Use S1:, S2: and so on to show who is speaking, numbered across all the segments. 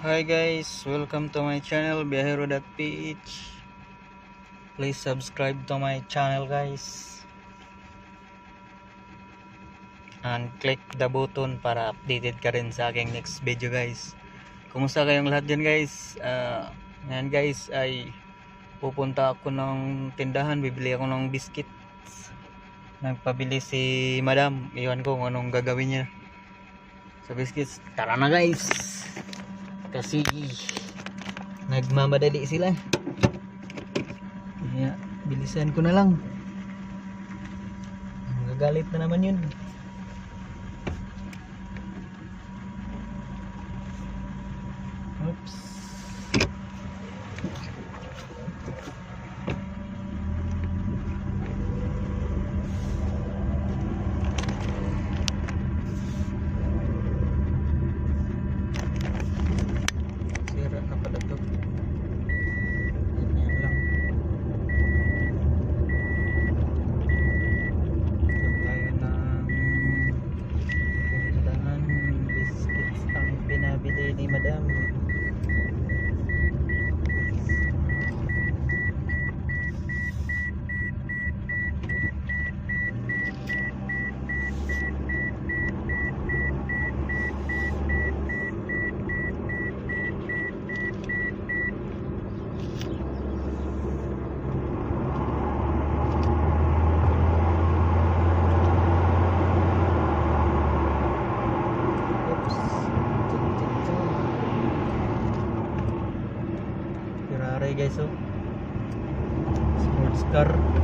S1: Hi guys, welcome to my channel biyahero.ph Please subscribe to my channel guys And click the button para updated ka rin sa aking next video guys Kumusta kayong lahat dyan guys? Ah, ngayon guys ay pupunta ako ng tindahan, bibili ako ng biscuits Nagpabili si madam, iwan ko kung anong gagawin niya sa biscuits. Tara na guys! Kasi nagmamadali sila. Kaya bilisan ko na lang. Magagalit na naman yun oops sira na pala to ganyan lang Ito tayo ng pinuntahan biscuits ang pinabili ni madam Oops. Ferrari guys oh.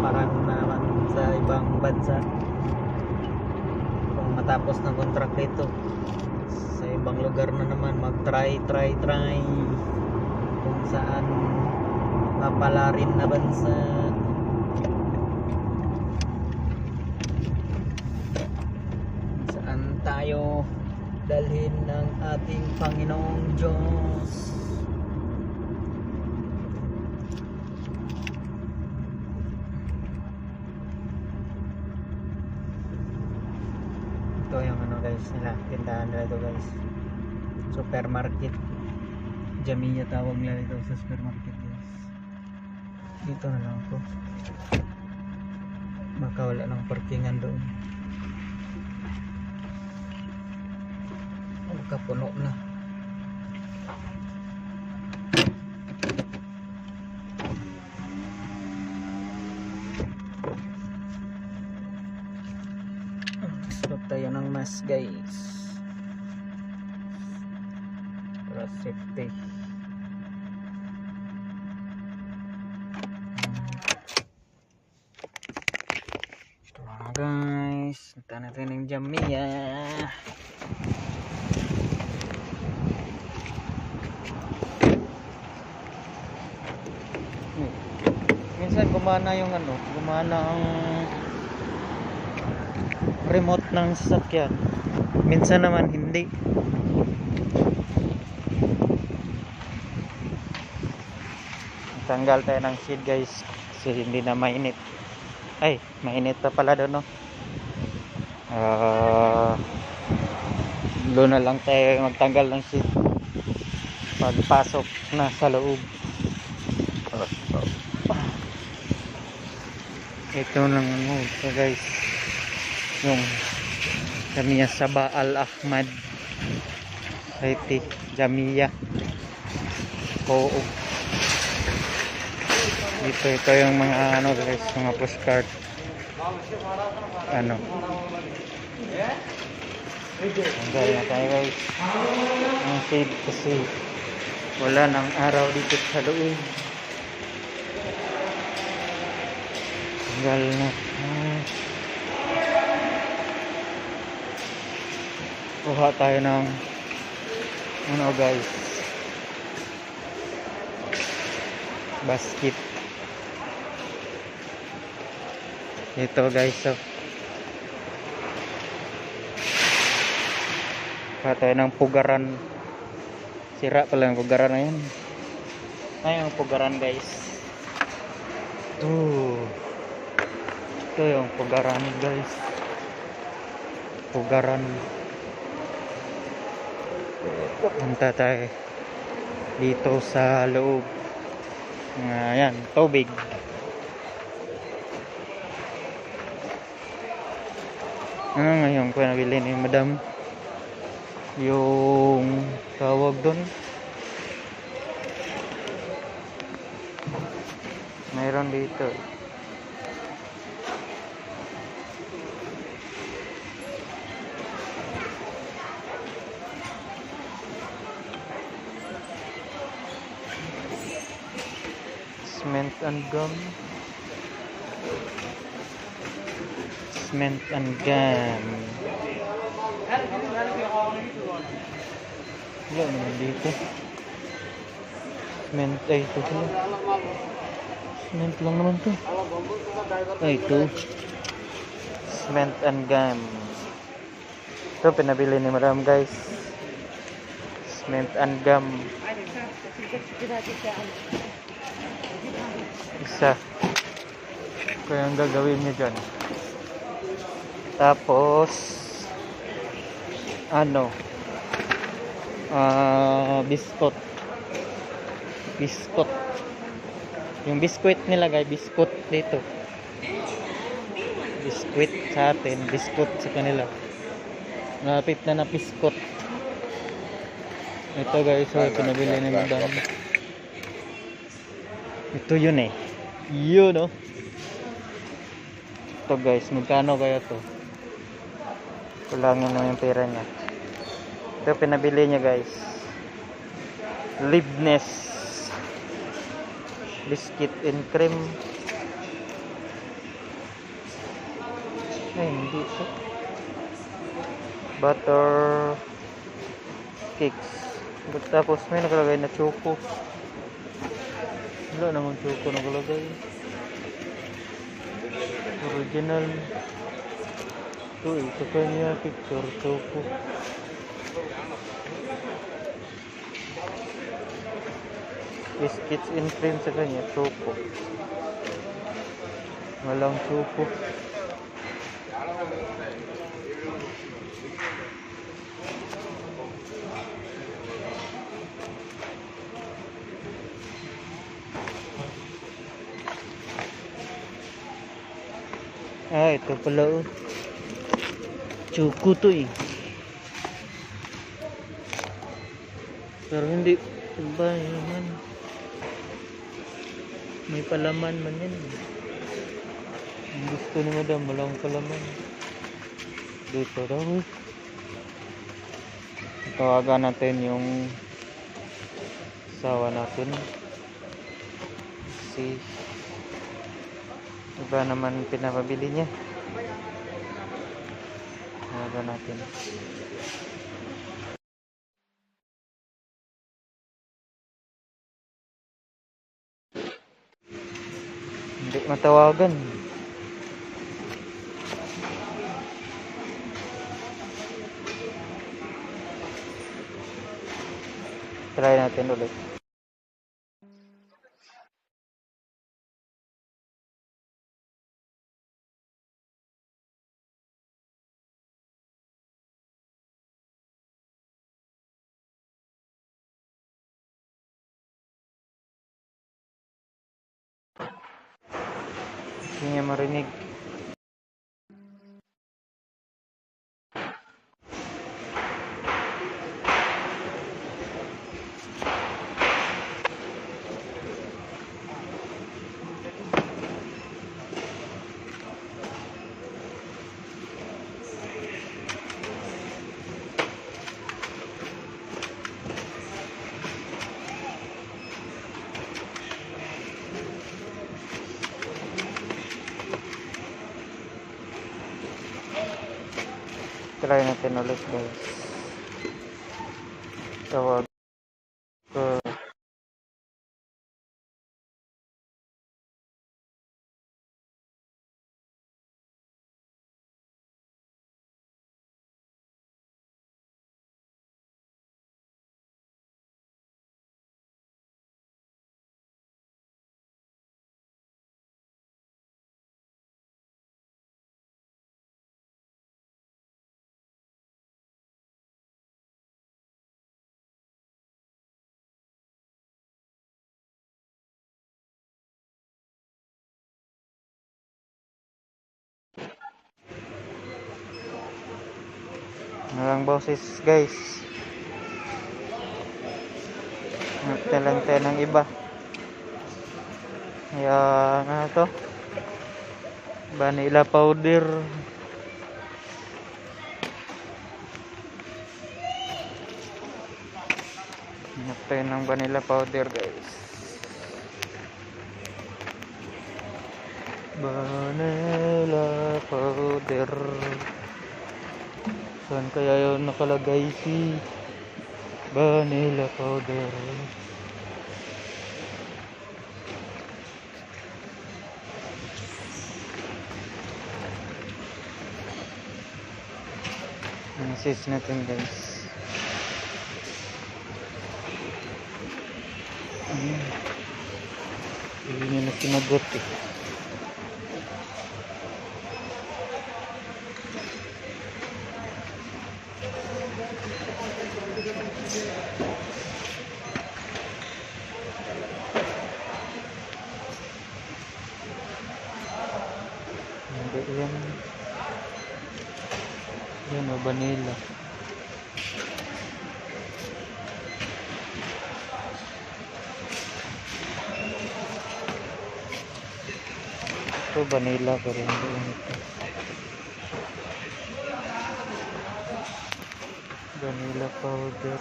S1: Sa palaparan naman sa ibang bansa. Kung matapos ng kontrak ito sa ibang lugar na naman mag try try. Try kung saan mapalarin na bansa. Saan tayo dalhin ng ating Panginoong Diyos ito yung ano guys nila tindahan nila ito guys. Supermarket. Jamiya tawag nila ito sa supermarket guys. Dito na lang ako. Baka wala ng parkingan doon. Kapuno na Stop tayo ng mas guys para safety ito na guys punta natin ng Jamia minsan gumana yung ano gumana ang remote ng sasakyan. Minsan naman hindi. Tanggal tayo ng shade guys kasi hindi na mainit. Ay mainit pa pala doon no? Ah, doon na lang tayo magtanggal ng shade pagpasok na sa loob ito lang ano ito guys. Yung Jamia Saba Al Ahmad Haiti Jamia oo. Dito ito yung mga ano guys mga postcard. Ano? Tanggal na tayo guys. Ang shade kasi wala nang araw dito sa loob tanggal na. Kuha tayo ng ano guys? Basket. Ito guys so. Kuha tayo ng pugaran. Sira pala yung pugaran na yan ay yung pugaran guys. Ito ito yung pugaran guys. Pugaran. Punta tayo dito sa loob. Ayan tubig. Ano ngayon ko nabili ni madam? Yung tawag doon mayroon dito. cement and gum. Cement and gum. Wala naman dito cement ay ito pala cement lang naman to ay ito cement and gum. Ito pinabili ni madam guys. Cement and gum isa. Kaya ang gagawin nyo dyan. Tapos ano? Ah biskot biskot yung biskuit nila guys biskot dito. Biskuit sa atin biskot sa kanila. Napit na na biskot ito guys so pinabili ni madam ito yun eh yun no? Ito guys. Magkano kaya to? Kulangin na yung pera niya. Ito pinabili niya guys. Libnes. Biscuit and cream. Ay hindi ito. Butter cakes. Tapos may nakalagay na choco wala namang choco nakalagay original. Ito sa kanya picture choco biscuits and cream sa kanya choco walang choco Ah, ito pala oh. Choco to eh. Pero hindi ba naman? May palaman man yan. Ang gusto ni madam, walang palaman. Dito daw eh. Tawagan natin yung sawa natin. Si iba naman pinapabili niya. Tawagan natin. Hindi matawagan. Try natin ulit. Hindi niya marinig. Try natin ulit guys. Tawag Walang boses guys. Nagtalang tayo ng iba. Kaya ano to? Vanilla powder. Hanap tayo ng vanilla powder guys. Vanilla powder. Saan kaya yun nakalagay si vanilla powder? Message natin guys. Hmm. Hindi niya na sinagot eh. Hindi yan. Yan o, vanilla. Ito vanilla pero hindi ito. Vanilla powder.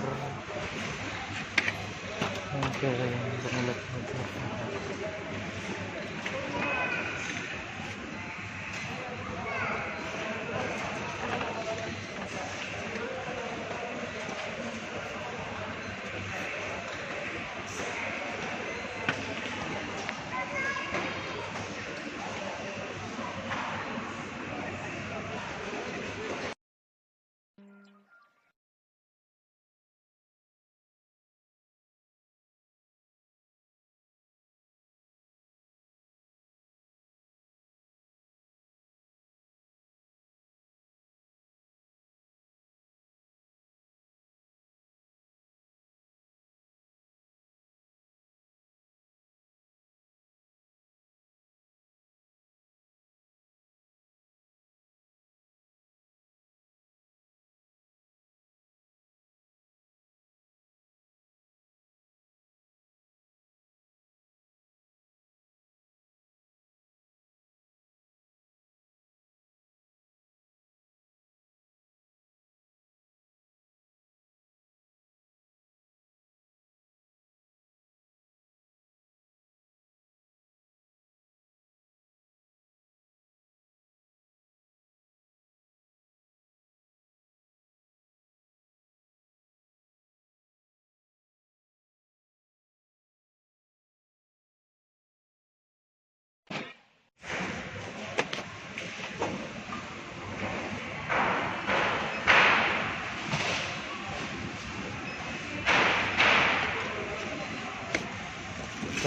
S1: Okay, vanilla powder.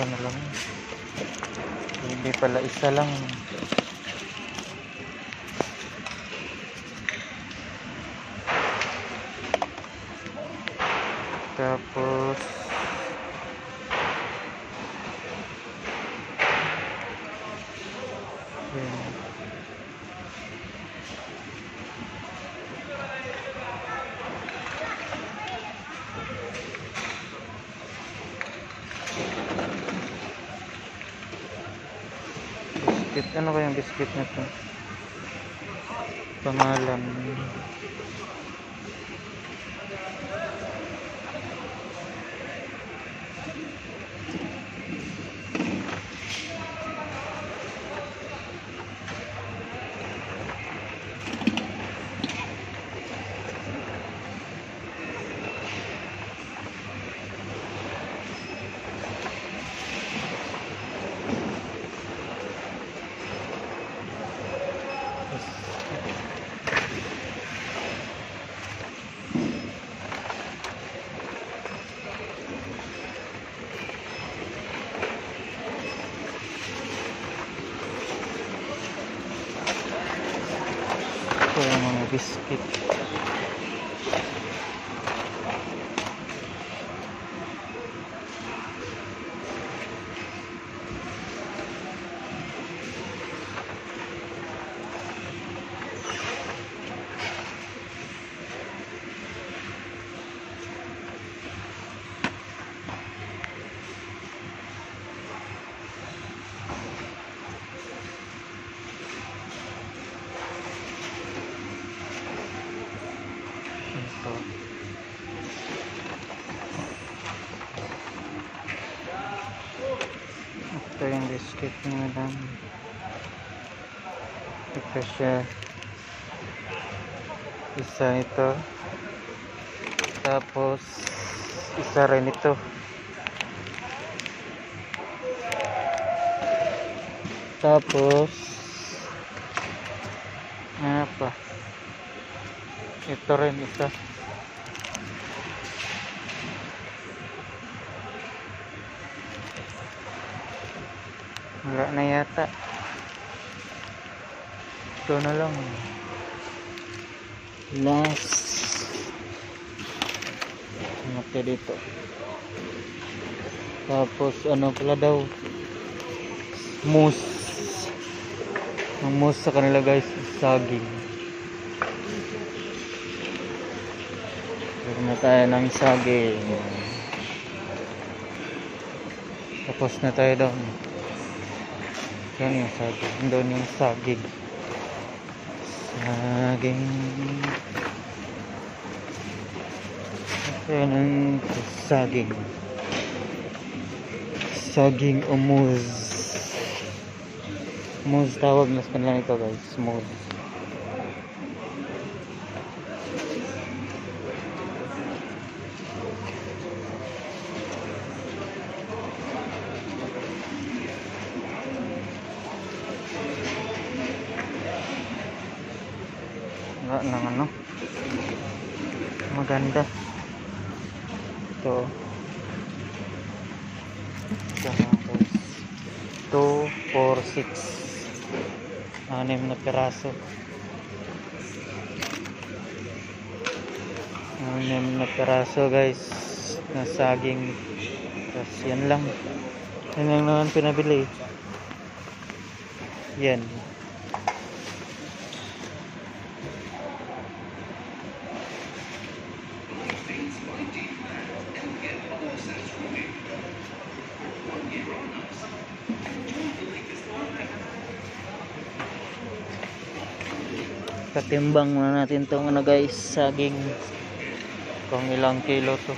S1: Ito na lang. Hindi pala isa lang. Tapos Yan. Biscuit. Biscuit na to? Pangalan. Ito siya. Isa ito. Tapos, isa rin ito. Tapos, ano pa? Ito rin isa. Wala na yata. Ito na lang. Last. Ano kaya dito? Tapos ano pala daw? Mousse. Ang mousse sa kanila guys, saging. Meron na tayo ng saging. Tapos na tayo doon. Yan yung saging. Doon yung saging. Saging. Yan ang saging. Saging o mousse. Mousse tawag na sa kanila ito guys. Mousse. Wala nang ano. Maganda. Ito. Ito mga guys. 2, 4, 6. Anim na piraso. Anim na piraso guys. Na saging. Tapos yan lang. Yan lang naman pinabili. Yan. Katimbang muna natin tong ano guys, saging. Kung ilang kilo to.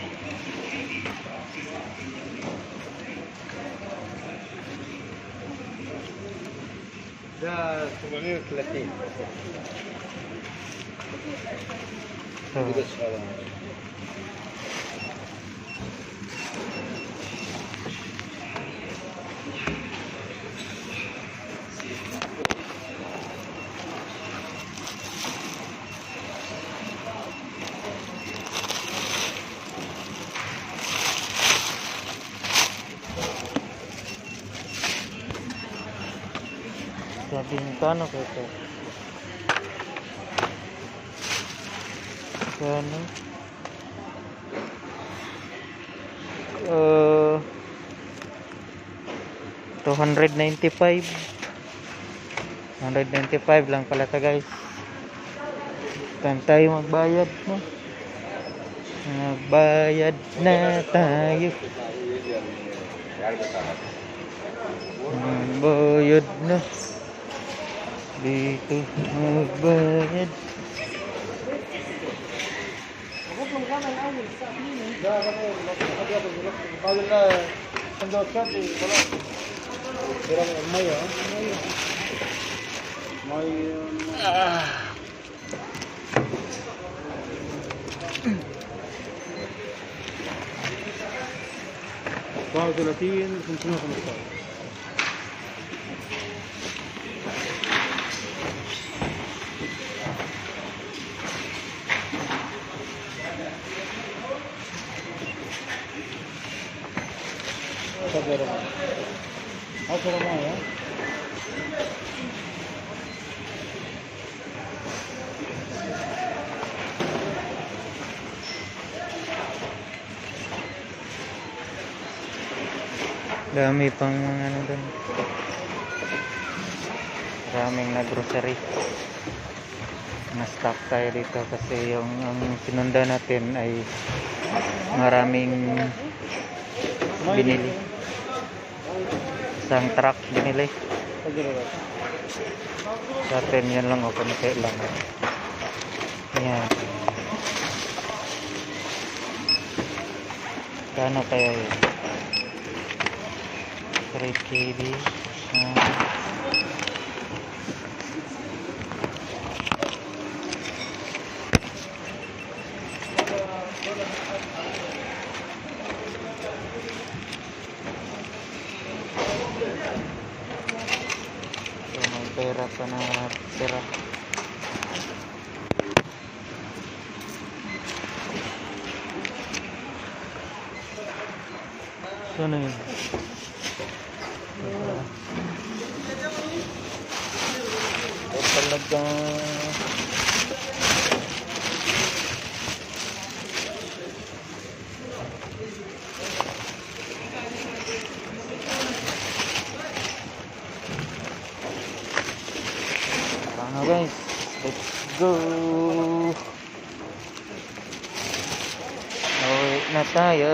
S2: ده 830
S1: So, Magkano ko ito? Magkano? Ano? Uh, 295 195 lang pala ta guys Saan tayo magbayad no? Nagbayad na tayo Nagbayad na Dito magbayad
S2: Bawal na sandot ka, di wala. Pero may ah, may. May um, واحد وثلاثين خمسمية وخمسة عشرة serumah ya
S1: dami pang mga ano doon maraming na grocery na stock tayo dito kasi yung ang sinunda natin ay maraming binili isang truck binili. Sa atin lang o kunti lang. Yan gano kaya yun? 3 kb uh, may pera pa na pera. So, ano yun? O talagang Ano guys? Let's go! Uwi na tayo.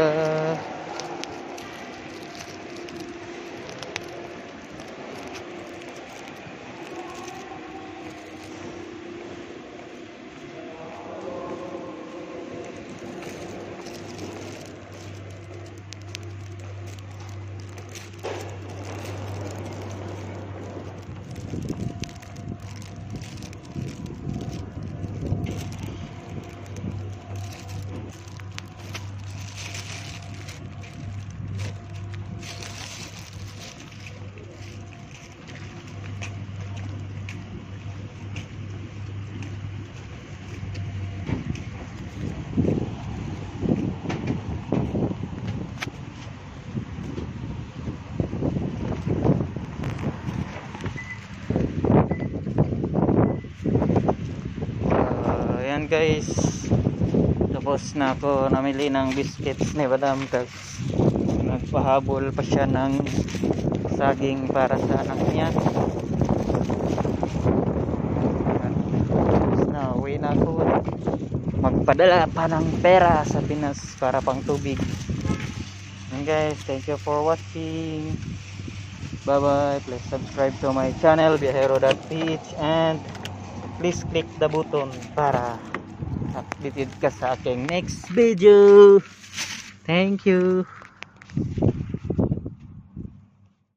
S1: Ah, ayan guys. Tapos na ako namili ng biscuits ni Madam tapos nagpahabol pa siya ng saging para sa anak niya. Tapos na uwi na ako. Magpadala pa ng pera sa Pinas para pang tubig. Ayan guys, thank you for watching. Bye bye. Please subscribe to my channel, Biahero.ph and please click the button para updated ka sa aking next video. Thank you.